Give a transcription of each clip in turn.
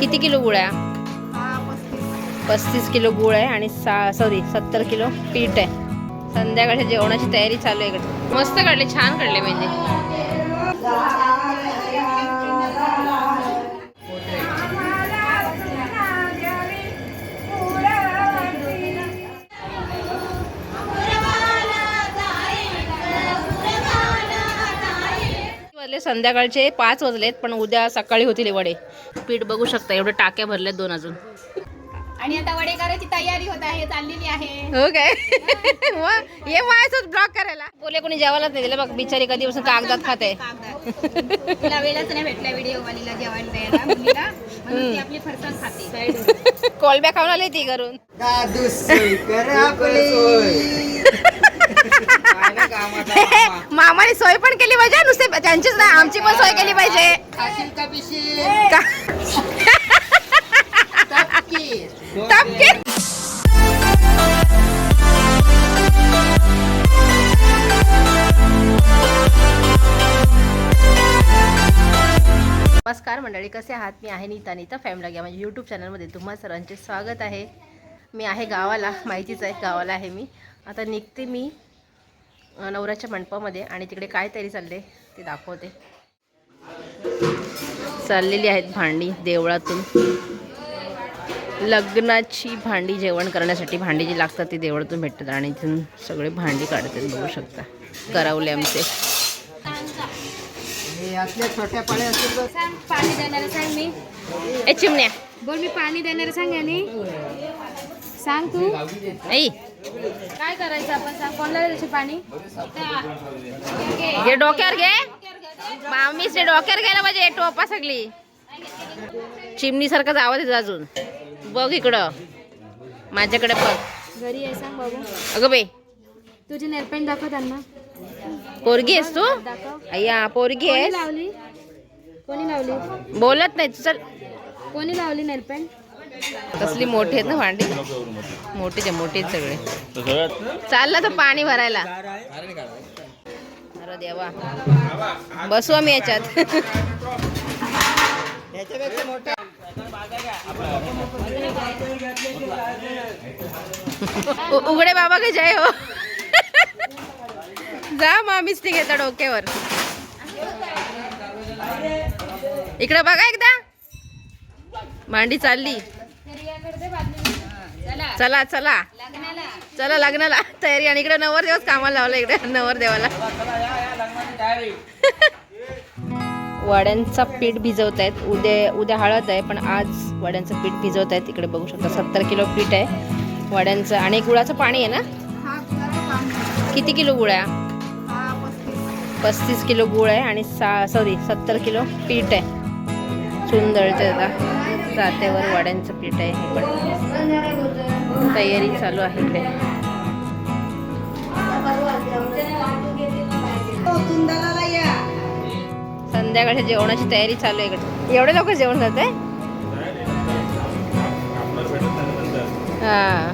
किती किलो गुळ आहे? पस्तीस. किलो गुळ आहे आणि सा सॉरी सत्तर किलो पीठ आहे. संध्याकाळच्या जेवणाची तयारी चालू आहे मस्त काढले छान काढले मेहंदी वाजले संध्याकाळचे पाच वाजलेत पण उद्या सकाळी होतील वडे. पीठ बघू शकता एवढे टाक्या भरल्यात दोन अजून. आणि आता वडे करायची तयारी होत आहे चाललेली आहे. हो काय? ये माझ्यासोबत ब्लॉक करायला. बोले कोणी जेवायलाच नाही दिलं बघ बिचारी कधी बसून कागदात खाते. तिला वेळच नाही भेटला व्हिडिओ वालीला जेवायला द्यायला मुलीला. म्हणून ती आपली फरसाण खाते. कोलब्या खाऊन आली ती घरून. दादू सोय कर आपली. मामाने सोय पण केली पाहिजे नुसते त्यांचीच नाही आमची पण सोय केली पाहिजे. नमस्कार मंडळी कसे आहात? मी आहे नीता. नीता फॅमिली या माझ्या यूट्यूब चॅनलमध्ये तुम्हा सर्वांचे स्वागत आहे. मी आहे गावाला. माहितीच आहे गावाला आहे मी. आता निघते मी नवऱ्याच्या मंडपामध्ये आणि तिकडे काय तयारी चालले ते दाखवते. चाललेली आहेत भांडी देवळातून. लग्नाची भांडी जेवण करण्यासाठी भांडी जी लागतात ती देवळातून भेटतात आणि इथून सगळे भांडी काढतात बघू शकता. करावले आमचे. हे छोट्या पाणी देणार सांग मी. ए चिमण्या. बोल मी पाणी देणार सांग आणि. सांग तू. ऐ काय करायचं आपण? सांग कोणाला द्यायचे पाणी? घे डोक्यावर घे. मामीस ते डोक्यावर घ्यायला पाहिजे टोपा सगळी. चिमणी सारखाच आवाज येतो अजून. बघ इकडं. माझ्याकडे बघ. घरी आहे सांग बाबू. अगं बाई. तुझी नेलपेंट दाखव त्यांना. पोरगी आहेस तू? अय्या पोरगी आहेस? लावली? कोणी लावली? बोलत नाही तू चल. कोणी लावली नेलपेंट? कसली मोठी आहेत ना भांडी? मोठीच आहे मोठी आहेत सगळे. चाललं तर पाणी भरायला. अरे देवा. बसू आम्ही याच्यात. उघडे बाबा का जय हो? जा मामीच ते घेता डोक्यावर. इकडे बघा एकदा. भांडी चालली. चला. चला चला. लग्नाला. तयारी. आणि इकडे नवर दिवस कामाला लावलं इकडे. नवर देवाला. वड्यांचा पीठ भिजवत आहेत उद्या उद्या हळद आहे पण आज वड्यांचं पीठ भिजवत आहेत इकडे बघू शकता. सत्तर किलो पीठ आहे वड्यांचं. आणि गुळाचं पाणी आहे ना? किती किलो गुळ आहे? पस्तीस किलो गुळ आहे आणि सा सॉरी सत्तर किलो पीठ आहे. सुंदरचं आता जात्यावर वाड्यांचं पीठ आहे हे पण. तयारी चालू आहे इकडे. संध्याकाळच्या जेवणाची तयारी चालू आहे इकडे. एवढे लोक जेवण जात आहे हा.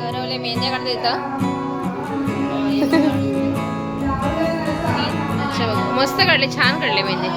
करवले मेंढ्या काढता येतं बघ मस्त काढले छान काढले मेंढे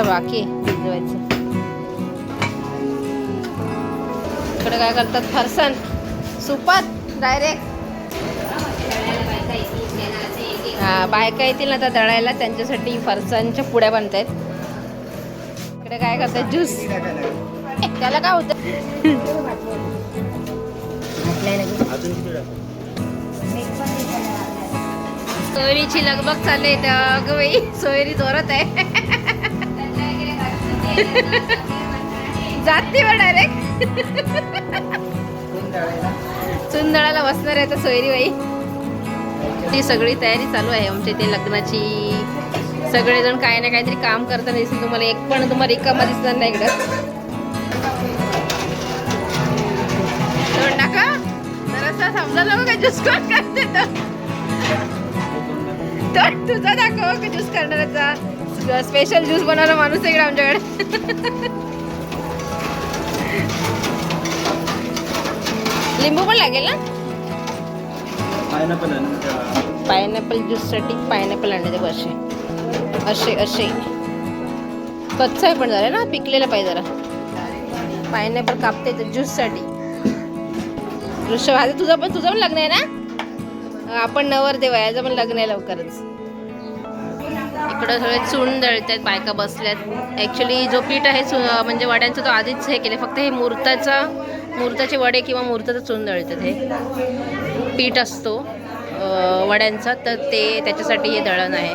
अजून बाकी भिजवायचं इकडे काय करतात? फरसन. सुपात डायरेक्ट हा बायका येतील ना आता दळायला त्यांच्यासाठी फरसांच्या पुड्या बनत आहेत इकडे काय करतात ज्यूस. त्याला काय होतं? सोयरीची लगबग चालली त्या अगं बाई. सोयरी जोरात आहे. जाती वर डायरेक्ट चुंदळाला बसणार आहे तर सोयरीबाई. ती सगळी तयारी चालू आहे आमच्या इथे लग्नाची. सगळेजण काय ना काहीतरी काम करताना दिसतील तुम्हाला एक पण तुम्हाला रिकामा दिसणार नाही इकडं. तोंड टाका. जरासा समजायला का ज्यूस कोण करते तर? तुझा दाखव का ज्यूस करणाऱ्याचा? स्पेशल ज्यूस बनवणारा माणूस आहे आमच्याकडे. लिंबू पण लागेल ना? पायनॅपल पायनॅपल ज्यूससाठी पायनॅपल आणले ते असे. असे असे. कच्चा आहे पण जरा ना पिकलेला पाहिजे जरा. पायनॅपल कापते तर ज्यूससाठी आता तुझं पण तुझं पण लग्न आहे ना? आपण नवर देवा याचं पण लग्न आहे लवकरच. इकडं सगळे चून दळत आहेत बायका बसल्यात. ॲक्च्युली जो पीठ आहे म्हणजे वड्यांचं तो आधीच हे केलं फक्त हे मूर्ताचा मूर्ताचे वडे किंवा मूर्ताचं चून दळतात हे. पीठ असतो वड्यांचा. तर ते त्याच्यासाठी हे दळण आहे.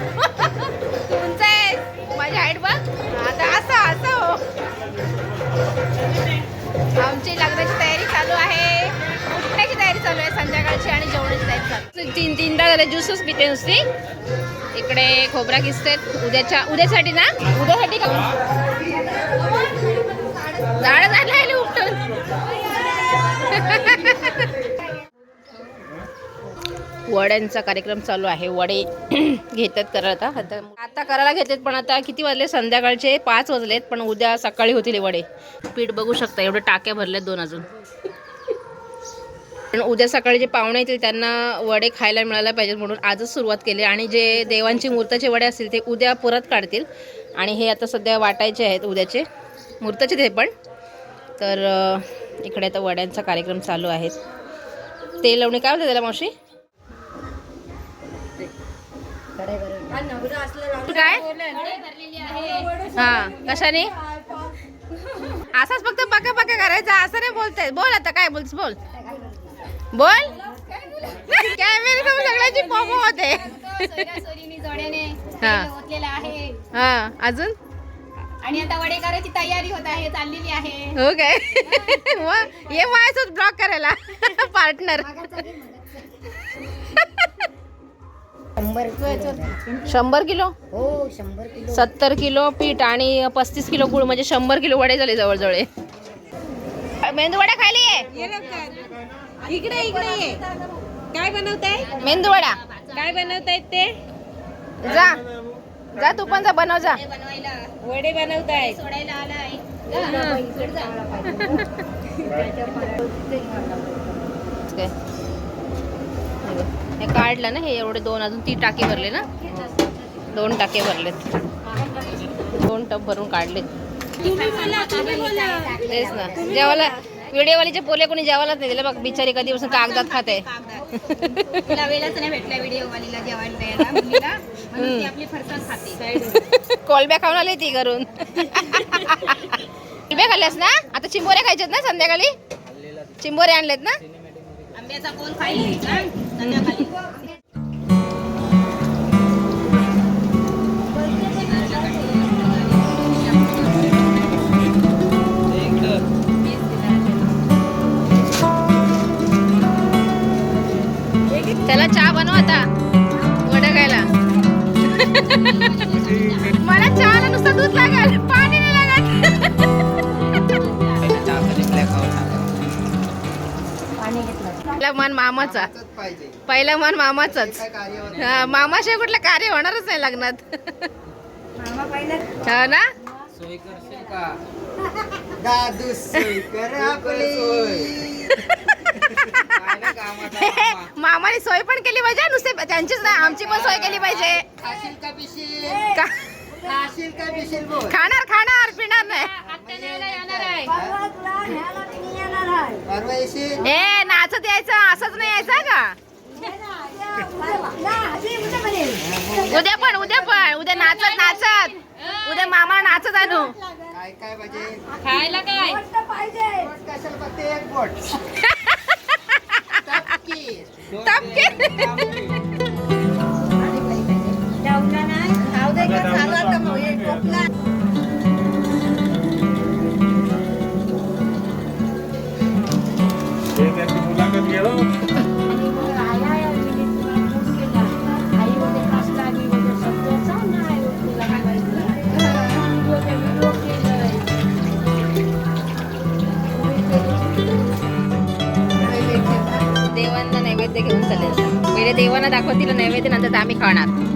उंच आहे. माझी हाईट बघ. आता असं असं हो. आमची लग्नाची तयारी चालू आहे. उठण्याची तयारी चालू आहे संध्याकाळची आणि जेवणाची तयारी चालू तीन तीनदा झाले ज्यूसच पिते नुसती. इकडे खोबरा किसतेत. उद्याच्या उद्यासाठी ना? उद्यासाठी का? वड्यांचा कार्यक्रम चालू आहे. वडे घेतात करायला आता आता आता करायला घेतात पण आता किती वाजले? संध्याकाळचे पाच वाजलेत पण उद्या सकाळी होतील वडे. पीठ बघू शकता एवढे टाक्या भरल्यात दोन अजून. पण उद्या सकाळी जे पाहुणे येतील त्यांना वडे खायला मिळायला पाहिजेत म्हणून आजच सुरुवात केली. आणि जे देवांची मूर्ताचे वडे असतील ते उद्या परत काढतील. आणि हे आता सध्या वाटायचे आहेत उद्याचे. मूर्ताचे ते पण. तर इकडे आता वड्यांचा कार्यक्रम चालू आहे. तेल लावणी काय होतं त्याला मावशी? काय हा कशाने? असाच फक्त पका पका करायचा असं नाही बोलताय. बोल आता काय बोलस बोल. बोल? कॅमेरे सगळ्याची पॉप होते. हा. हा अजून? आणि आता वडे करायची तयारी होत आहे चाललेली आहे. हो काय? मग ये माझ्यासोबत ब्लॉक करायला. पार्टनर शंभर किलो. हो शंभर किलो. सत्तर किलो पीठ आणि पस्तीस किलो गुळ म्हणजे शंभर किलो वडे झाले जवळजवळ. मेंदू वडा खाली आहे इकडे इकडे ये. काय बनवताय? मेंदू वडा. काय बनवतायत ते? जा. जा तू पण जा बनव जा. वडे बनवतायत. सोडायला आलाय? हे काढलं ना हे एवढे दोन अजून ती टाकी भरले ना? दोन टाके भरलेत. दोन टप भरून काढलेत. तेच ना. जेवायला व्हिडिओवालीचे पोले कोणी जेवायलाच नाही दिले. बघ बिचारी कधी बसून कागदात खाते. कोलब्या खाऊन आली ती घरून. कोलब्या खाल्ल्यास ना? आता चिंबोऱ्या खायच्यात ना संध्याकाळी? चिंबोरे आणलेत ना? आंब्याचा कोण खाईल? संध्याकाळी. त्याला चहा बनव आता. वडा खायला. पहिला मन मामाचा. पहिला मन मामाचाच. मामाशिवाय कुठलं कार्य होणारच नाही लग्नात. हा ना. मामाने सोय पण केली पाहिजे नुसते त्यांचीच नाही आमची पण सोय केली पाहिजे. खाणार खाणार पिणार नाही. नाचत यायचं असंच नाही यायचं का? उद्या पण उद्या पण. उद्या नाचत नाचत. उद्या मामा नाचत आणू काय काय पाहिजे खायला काय? फक्त एक बोट? नैवेद्य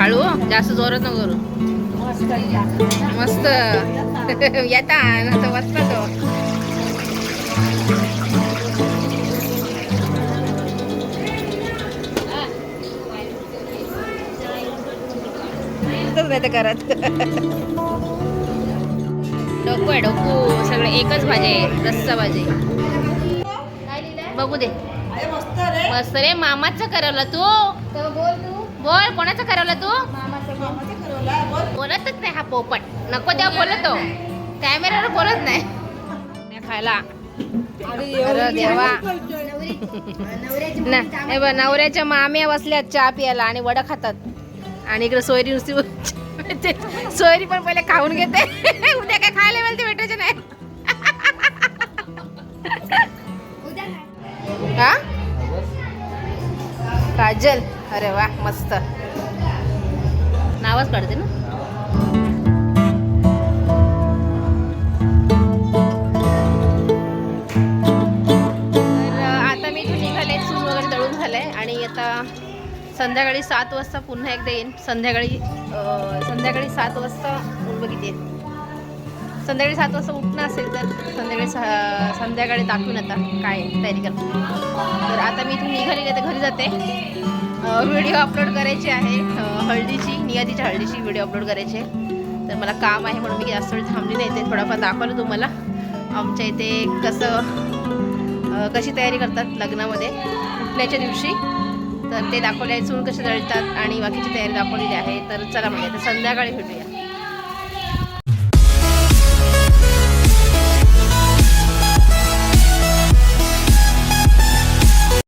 हळू जास्त जोरात नको करू. मस्त. येता नंतर बसता तो. नाही तर करत डोकू आहे डोकू. सगळे एकच भाजी आहे रस्सा भाजी बघू दे. मस्त रे मामाचं करवलं तू? बोल कोणाचं करवलं तू? बोलतच नाही हा पोपट. नको तेव्हा बोलतो. कॅमेऱ्यावर बोलत नाही. खायला. देवा. बघ नवऱ्याच्या माम्या बसल्यात चहा प्यायला आणि वडा खातात. आणि इकडे सोयरी नुसती ते सोयरी पण पहिले खाऊन घेते. उद्या काय खायला मिळते भेटायचे नाही. हा? काजल. अरे वा मस्त. नावच काढते ना? तर आता मी इथून निघाले सून वगैरे दळून आहे आणि आता संध्याकाळी सात वाजता पुन्हा एकदा येईन. संध्याकाळी संध्याकाळी सात वाजता बघितली संध्याकाळी सात वाजता उठणं असेल तर संध्याकाळी संध्याकाळी दाखवून आता काय तयारी करतो तर आता मी इथून निघाली नाही तर घरी जाते. व्हिडिओ अपलोड करायची आहे. हळदीची नियादीच्या हळदीची व्हिडिओ अपलोड करायची. तर मला काम आहे म्हणून मी जास्त वेळ थांबली नाही ते थोडाफार दाखवलं तुम्हाला. आमच्या इथे कसं कशी तयारी करतात लग्नामध्ये उठण्याच्या दिवशी. तर ते दाखवले चून चूल कसे जळतात आणि बाकीची तयारी दाखवलेली आहे. तर चला म्हणजे आता संध्याकाळी भेटूया.